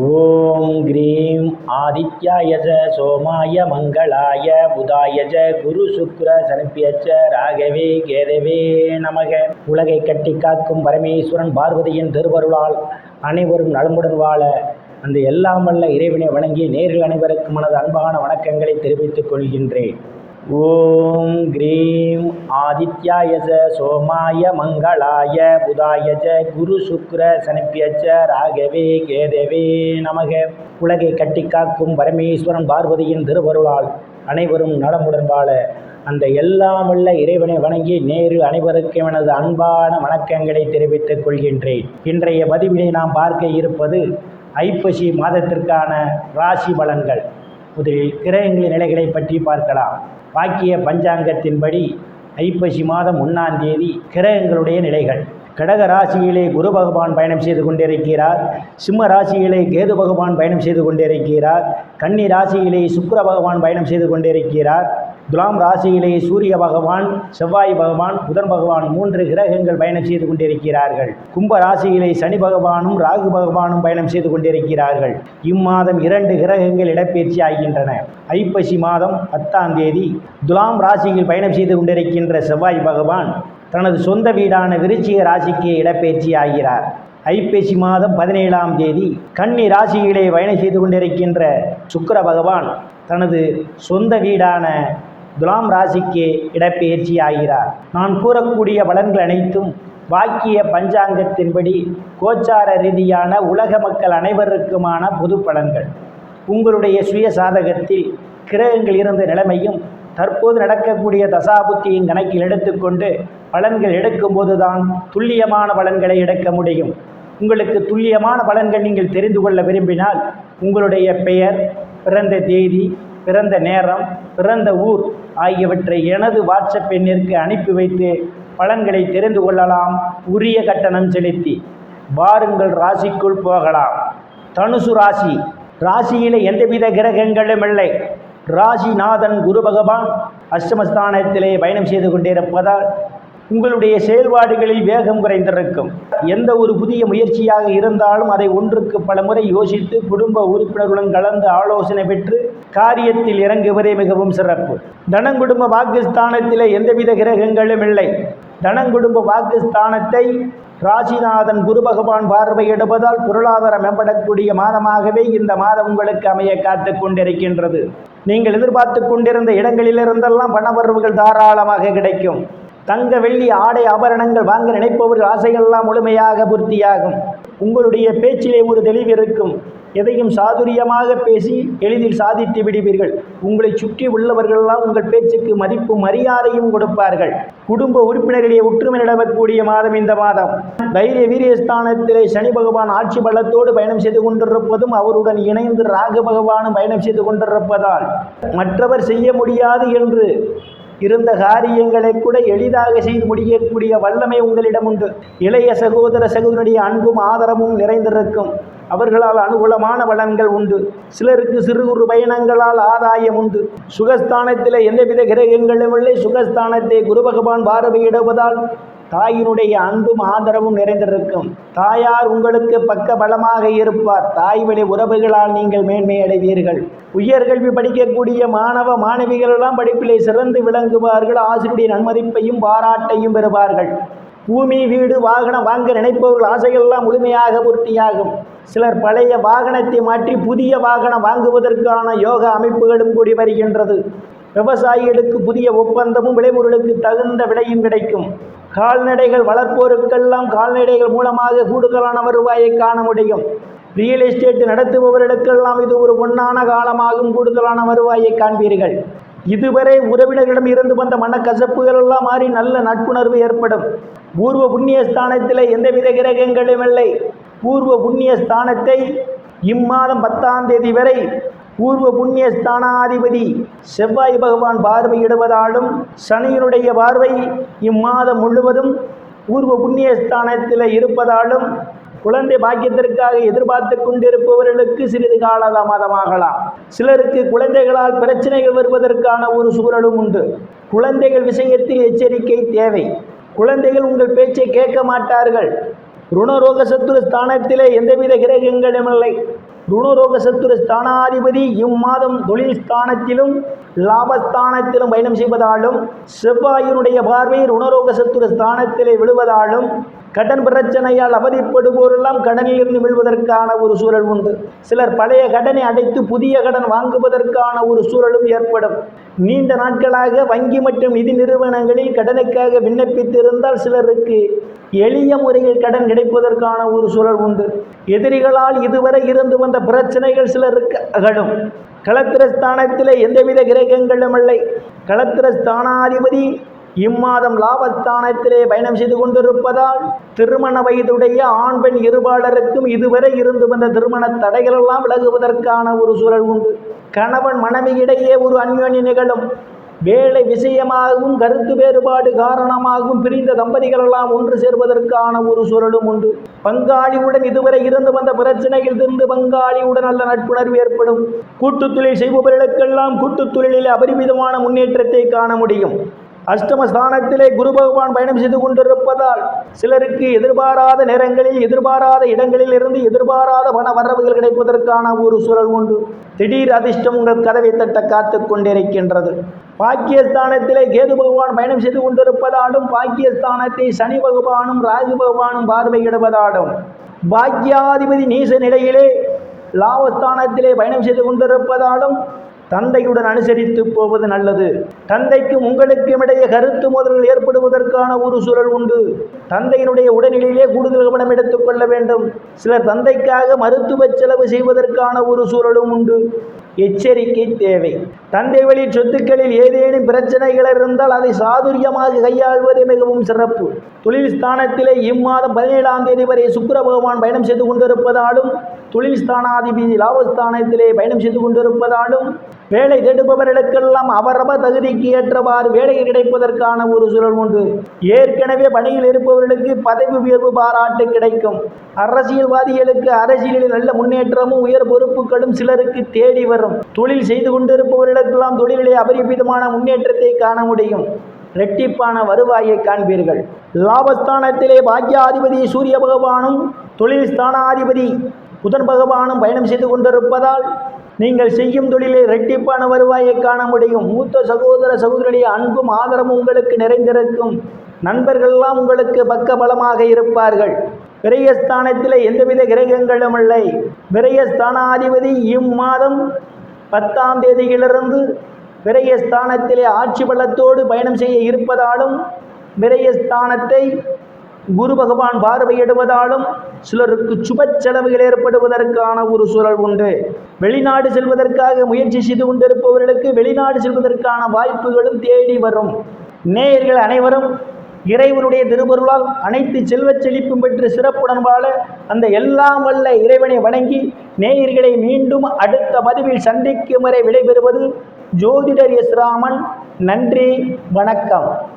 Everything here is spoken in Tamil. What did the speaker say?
ஓம் கிரீம் ஆதித்யாய ச சோமாய மங்களாய புதாய ச குரு சுக்ர சனிப்பியச்ச ராகவே கேதவே நமக. உலகை கட்டி காக்கும் பரமேஸ்வரன் பார்வதியின் திருவருளால் அனைவரும் நலமுடன் வாழ அந்த எல்லாம் வல்ல இறைவனை வணங்கி நேரில் அனைவருக்கும் மனது அன்பான வணக்கங்களை தெரிவித்துக் கொள்கின்றேன். ஓம் கிரீம் ஆதித்யாய ச சோமாய மங்களாய புதாய ச குரு சுக்ர சனிப்பியச்ச ராகவே கேதவே நமக. உலகை கட்டி காக்கும் பரமேஸ்வரன் பார்வதியின் திருவருளால் அனைவரும் நலமுடன் வாழ அந்த எல்லாம் உள்ள இறைவனை வணங்கி நேரு அனைவருக்கும் எனது அன்பான வணக்கங்களை தெரிவித்துக் கொள்கின்றேன். இன்றைய பதிவினை நாம் பார்க்க இருப்பது ஐப்பசி மாதத்திற்கான ராசி பலன்கள். முதலில் கிரகங்களின் நிலைகளை பற்றி பார்க்கலாம். வாக்கிய பஞ்சாங்கத்தின்படி ஐப்பசி மாதம் ஒன்றாம் தேதி கிரகங்களுடைய நிலைகள். கடக ராசியிலே குரு பகவான் பயணம் செய்து கொண்டிருக்கிறார். சிம்ம ராசியிலே கேது பகவான் பயணம் செய்து கொண்டிருக்கிறார். கன்னி ராசியிலே சுக்கர பகவான் பயணம் செய்து கொண்டிருக்கிறார். துலாம் ராசியிலே சூரிய பகவான் செவ்வாய் பகவான் புதன் பகவான் மூன்று கிரகங்கள் பயணம் செய்து கொண்டிருக்கிறார்கள். கும்ப ராசியிலே சனி பகவானும் ராகு பகவானும் பயணம் செய்து கொண்டிருக்கிறார்கள். இம்மாதம் இரண்டு கிரகங்கள் இடப்பெயர்ச்சி ஆகின்றன. ஐப்பசி மாதம் பத்தாம் தேதி துலாம் ராசியில் பயணம் செய்து கொண்டிருக்கின்ற செவ்வாய் பகவான் தனது சொந்த வீடான விருச்சிக ராசிக்கு இடப்பெயர்ச்சி ஆகிறார். ஐப்பசி மாதம் பதினேழாம் தேதி கன்னி ராசியிலே பயணம் செய்து கொண்டிருக்கின்ற சுக்கர பகவான் தனது சொந்த வீடான துலாம் ராசிக்கு இடப்பெயர்ச்சி ஆகிறார். நான் கூறக்கூடிய பலன்கள் அனைத்தும் வாக்கிய பஞ்சாங்கத்தின்படி கோச்சார ரீதியான உலக மக்கள் அனைவருக்குமான பொது பலன்கள். உங்களுடைய சுய சாதகத்தில் கிரகங்கள் இருந்த நிலைமையும் தற்போது நடக்கக்கூடிய தசாபுத்தியின் கணக்கில் எடுத்துக்கொண்டு பலன்கள் எடுக்கும்போது தான் துல்லியமான பலன்களை எடுக்க முடியும். உங்களுக்கு துல்லியமான பலன்கள் நீங்கள் தெரிந்து கொள்ள விரும்பினால் உங்களுடைய பெயர் பிறந்த தேதி பிறந்த நேரம் பிறந்த ஊர் ஆகியவற்றை எனது வாட்ஸ்அப் எண்ணிற்கு அனுப்பி வைத்து பலன்களை தெரிந்து கொள்ளலாம். உரிய கட்டணம் செலுத்தி வாருங்கள் ராசிக்குள் போகலாம். தனுசு ராசி ராசியில் எந்தவித கிரகங்களும் இல்லை. ராசிநாதன் குரு பகவான் அஷ்டமஸ்தானத்திலே பயணம் செய்து கொண்டிருப்பதால் உங்களுடைய செயல்பாடுகளில் வேகம் குறைந்திருக்கும். எந்த ஒரு புதிய முயற்சியாக இருந்தாலும் அதை ஒன்றுக்கு பல முறை யோசித்து குடும்ப உறுப்பினர்களுடன் கலந்து ஆலோசனை பெற்று காரியத்தில் இறங்குவதே மிகவும் சிறப்பு. தனங்குடும்ப பாகிஸ்தானத்திலே எந்தவித கிரகங்களும் இல்லை. தனங்குடும்ப பாகிஸ்தானத்தை ராசிநாதன் குரு பகவான் பார்வையிடுவதால் பொருளாதாரம் மேம்படக்கூடிய மாதமாகவே இந்த மாதம் உங்களுக்கு அமைய காத்து கொண்டிருக்கின்றது. நீங்கள் எதிர்பார்த்து கொண்டிருந்த இடங்களிலிருந்தெல்லாம் பணவரவுகள் தாராளமாக கிடைக்கும். தங்க வெள்ளி ஆடை ஆபரணங்கள் வாங்க நினைப்பவர்கள் ஆசைகள்லாம் முழுமையாக பூர்த்தியாகும். உங்களுடைய பேச்சிலே ஒரு தெளிவு இருக்கும். எதையும் சாதுரியமாக பேசி எளிதில் சாதித்து விடுவீர்கள். உங்களை சுற்றி உள்ளவர்களெல்லாம் உங்கள் பேச்சுக்கு மதிப்பும் மரியாதையும் கொடுப்பார்கள். குடும்ப உறுப்பினர்களே ஒற்றுமை நிலவக்கூடிய மாதம் இந்த மாதம். தைரிய வீரியஸ்தானத்திலே சனி பகவான் ஆட்சி பலத்தோடு பயணம் செய்து கொண்டிருப்பதும் அவருடன் இணைந்து ராகு பகவானும் பயணம் செய்து கொண்டிருப்பதால் மற்றவர் செய்ய முடியாது என்று இருந்த காரியங்களை கூட எளிதாக செய்து முடியக்கூடிய வல்லமை உங்களிடம் உண்டு. இளைய சகோதர சகோதரனுடைய அன்பும் ஆதரவும் நிறைந்திருக்கும். அவர்களால் அனுகூலமான பலன்கள் உண்டு. சிலருக்கு சிறு குறு பயணங்களால் ஆதாயம் உண்டு. சுகஸ்தானத்தில் எந்தவித கிரகங்களும் இல்லை. சுகஸ்தானத்தை குரு பகவான் பார்வையிடுவதால் தாயினுடைய அன்பும் ஆதரவும் நிறைந்திருக்கும். தாயார் உங்களுக்கு பக்க பலமாக இருப்பார். தாய் வழி உறவுகளால் நீங்கள் மேன்மை அடைவீர்கள். உயர்கல்வி படிக்கக்கூடிய மாணவ மாணவிகள் எல்லாம் படிப்பிலே சிறந்து விளங்குவார்கள். ஆசிரியருடைய நன்மதிப்பையும் பாராட்டையும் பெறுவார்கள். பூமி வீடு வாகனம் வாங்க நினைப்பவர்கள் ஆசைகள்லாம் முழுமையாக பூர்த்தியாகும். சிலர் பழைய வாகனத்தை மாற்றி புதிய வாகனம் வாங்குவதற்கான யோக அமைப்புகளும் கூடி வருகின்றது. விவசாயிகளுக்கு புதிய ஒப்பந்தமும் விளைபொருளுக்கு தகுந்த விலையும் கிடைக்கும். கால்நடைகள் வளர்ப்போருக்கெல்லாம் கால்நடைகள் மூலமாக கூடுதலான வருவாயை காண முடியும். ரியல் எஸ்டேட் நடத்துபவர்களுக்கெல்லாம் இது ஒரு பொன்னான காலமாகும் கூடுதலான வருவாயை காண்பீர்கள். இதுவரை உறவினர்களிடம் இருந்து வந்த மனக்கசப்புகள் எல்லாம் மாறி நல்ல நட்புணர்வு ஏற்படும். பூர்வ புண்ணிய ஸ்தானத்தில் எந்தவித கிரகங்களும் இல்லை. பூர்வ புண்ணிய ஸ்தானத்தை இம்மாதம் பத்தாம் தேதி வரை பூர்வ புண்ணிய ஸ்தானாதிபதி செவ்வாய் பகவான் பார்வையிடுவதாலும் சனியினுடைய பார்வை இம்மாதம் முழுவதும் பூர்வ புண்ணிய ஸ்தானத்தில் இருப்பதாலும் குழந்தை பாக்கியத்திற்காக எதிர்பார்த்து கொண்டிருப்பவர்களுக்கு சிறிது கால தாமதமாகலாம் சிலருக்கு குழந்தைகளால் பிரச்சனைகள் வருவதற்கான ஒரு சூழலும் உண்டு. குழந்தைகள் விஷயத்தில் எச்சரிக்கை தேவை. குழந்தைகள் உங்கள் பேச்சை கேட்க மாட்டார்கள். ருணரோக சத்துரு ஸ்தானத்திலே எந்தவித கிரகங்களும் இல்லை. ருணரோக சத்துரு ஸ்தானாதிபதி இம்மாதம் தொழில் ஸ்தானத்திலும் லாபஸ்தானத்திலும் பயணம் செய்வதாலும் செவ்வாயினுடைய பார்வை ருணரோக சத்துரு ஸ்தானத்திலே விழுவதாலும் கடன் பிரச்சனையால் அவதிப்படுவோரெல்லாம் கடனில் இருந்து மீள்வதற்கான ஒரு சூழல் உண்டு. சிலர் பழைய கடனை அடைத்து புதிய கடன் வாங்குவதற்கான ஒரு சூழலும் ஏற்படும். நீண்ட நாட்களாக வங்கி மற்றும் நிதி நிறுவனங்களில் கடனுக்காக விண்ணப்பித்திருந்தால் சிலருக்கு எளிய முறையில் கடன் கிடைப்பதற்கான ஒரு சூழல் உண்டு. எதிரிகளால் இதுவரை இருந்து வந்த பிரச்சனைகள் சிலருக்கு அகலும். களத்திரஸ்தானத்திலே எந்தவித கிரகங்களும் இல்லை. களத்திரஸ்தானாதிபதி இம்மாதம் லாபஸ்தானத்திலே பயணம் செய்து கொண்டிருப்பதால் திருமண வயதுடைய ஆண் பெண் இருபாளருக்கும் இதுவரை இருந்து வந்த திருமண தடைகளெல்லாம் விலகுவதற்கான ஒரு சூழல் உண்டு. கணவன் மனைவியிடையே ஒரு அந்யோன்ய நிகழும். வேலை விஷயமாகவும் கருத்து வேறுபாடு காரணமாகவும் பிரிந்த தம்பதிகளெல்லாம் ஒன்று சேர்வதற்கான ஒரு சூழலும் உண்டு. பங்காளியுடன் இதுவரை இருந்து வந்த பிரச்சனையில் இருந்து பங்காளியுடன் நல்ல நட்புணர்வு ஏற்படும். கூட்டுத்தொழில் செய்பவர்களுக்கெல்லாம் கூட்டுத்தொழிலில் அபரிமிதமான முன்னேற்றத்தை காண முடியும். அஷ்டமஸ்தானத்திலே குரு பகவான் பயணம் செய்து கொண்டிருப்பதால் சிலருக்கு எதிர்பாராத நேரங்களில் எதிர்பாராத இடங்களில் இருந்து எதிர்பாராத பண வரவுகள் கிடைப்பதற்கான ஒரு சூழல் உண்டு. திடீர் அதிர்ஷ்டம் உங்கள் கதவை தட்ட காத்து கொண்டிருக்கின்றது. பாக்கியஸ்தானத்திலே கேது பகவான் பயணம் செய்து கொண்டிருப்பதாலும் பாக்கியஸ்தானத்தை சனி பகவானும் ராகு பகவானும் பார்வையிடுவதாலும் பாக்கியாதிபதி நீச நிலையிலே லாபஸ்தானத்திலே பயணம் செய்து கொண்டிருப்பதாலும் தந்தையுடன் அனுசரித்து போவது நல்லது. தந்தைக்கும் உங்களுக்கும் இடையே கருத்து மோதல்கள் ஏற்படுவதற்கான ஒரு சூழல் உண்டு. தந்தையினுடைய உடல்நிலையிலே கூடுதல் கவனம் எடுத்துக்கொள்ள வேண்டும். சிலர் தந்தைக்காக மருத்துவ செலவு செய்வதற்கான ஒரு சூழலும் உண்டு. எச்சரிக்கை தேவை. தந்தை வழி சொத்துக்களில் ஏதேனும் பிரச்சனைகள் இருந்தால் அதை சாதுரியமாக கையாள்வது மிகவும் சிறப்பு. தொழில் ஸ்தானத்திலே இம்மாதம் பதினேழாம் தேதி வரை சுக்கர பகவான் பயணம் செய்து கொண்டிருப்பதாலும் தொழில் ஸ்தானாதிபதி லாபஸ்தானத்திலே பயணம் செய்து கொண்டிருப்பதாலும் வேலை தேடுபவர்களுக்கெல்லாம் அவரவர் தகுதிக்கு ஏற்றவாறு வேலை கிடைப்பதற்கான ஒரு சூழல் உண்டு. ஏற்கனவே பணியில் இருப்பவர்களுக்கு பதவி உயர்வு பாராட்டு கிடைக்கும். அரசியல்வாதிகளுக்கு அரசியலில் நல்ல முன்னேற்றமும் உயர் பொறுப்புகளும் சிலருக்கு தேடி வரும். தொழில் செய்து கொண்டிருப்பவர்களுக்கெல்லாம் தொழிலிலே அபரிமிதமான முன்னேற்றத்தை காண முடியும். இரட்டிப்பான வருவாயை காண்பீர்கள். லாபஸ்தானத்திலே பாக்கியாதிபதி சூரிய பகவானும் தொழில் ஸ்தானாதிபதி புதன் பகவானும் பயணம் செய்து கொண்டிருப்பதால் நீங்கள் செய்யும் தொழிலில் இரட்டிப்பான வருவாயை காண முடியும். மூத்த சகோதர சகோதரியுடைய அன்பும் ஆதரவும் உங்களுக்கு நிறைந்திருக்கும். நண்பர்கள்லாம் உங்களுக்கு பக்க பலமாக இருப்பார்கள் விரயஸ்தானத்தில் எந்தவித கிரகங்களும் இல்லை. விரயஸ்தானாதிபதி இம்மாதம் பத்தாம் தேதியிலிருந்து விரயஸ்தானத்திலே ஆட்சி பலத்தோடு பயணம் செய்ய இருப்பதாலும் விரயஸ்தானத்தை குரு பகவான் பார்வையிடுவதாலும் சிலருக்கு சுப செலவுகள் ஏற்படுவதற்கான ஒரு சூழல் உண்டு. வெளிநாடு செல்வதற்காக முயற்சி செய்து கொண்டிருப்பவர்களுக்கு வெளிநாடு செல்வதற்கான வாய்ப்புகளும் தேடி வரும். நேயர்கள் அனைவரும் இறைவனுடைய திருவருளால் அனைத்து செல்வச் செழிப்பும் பெற்று சிறப்புடன் வாழ அந்த எல்லாம் வல்ல இறைவனை வணங்கி நேயர்களை மீண்டும் அடுத்த பதிவில் சந்திக்கும் வரை விடைபெறுவது ஜோதிடர் எஸ்ராமன் நன்றி வணக்கம்.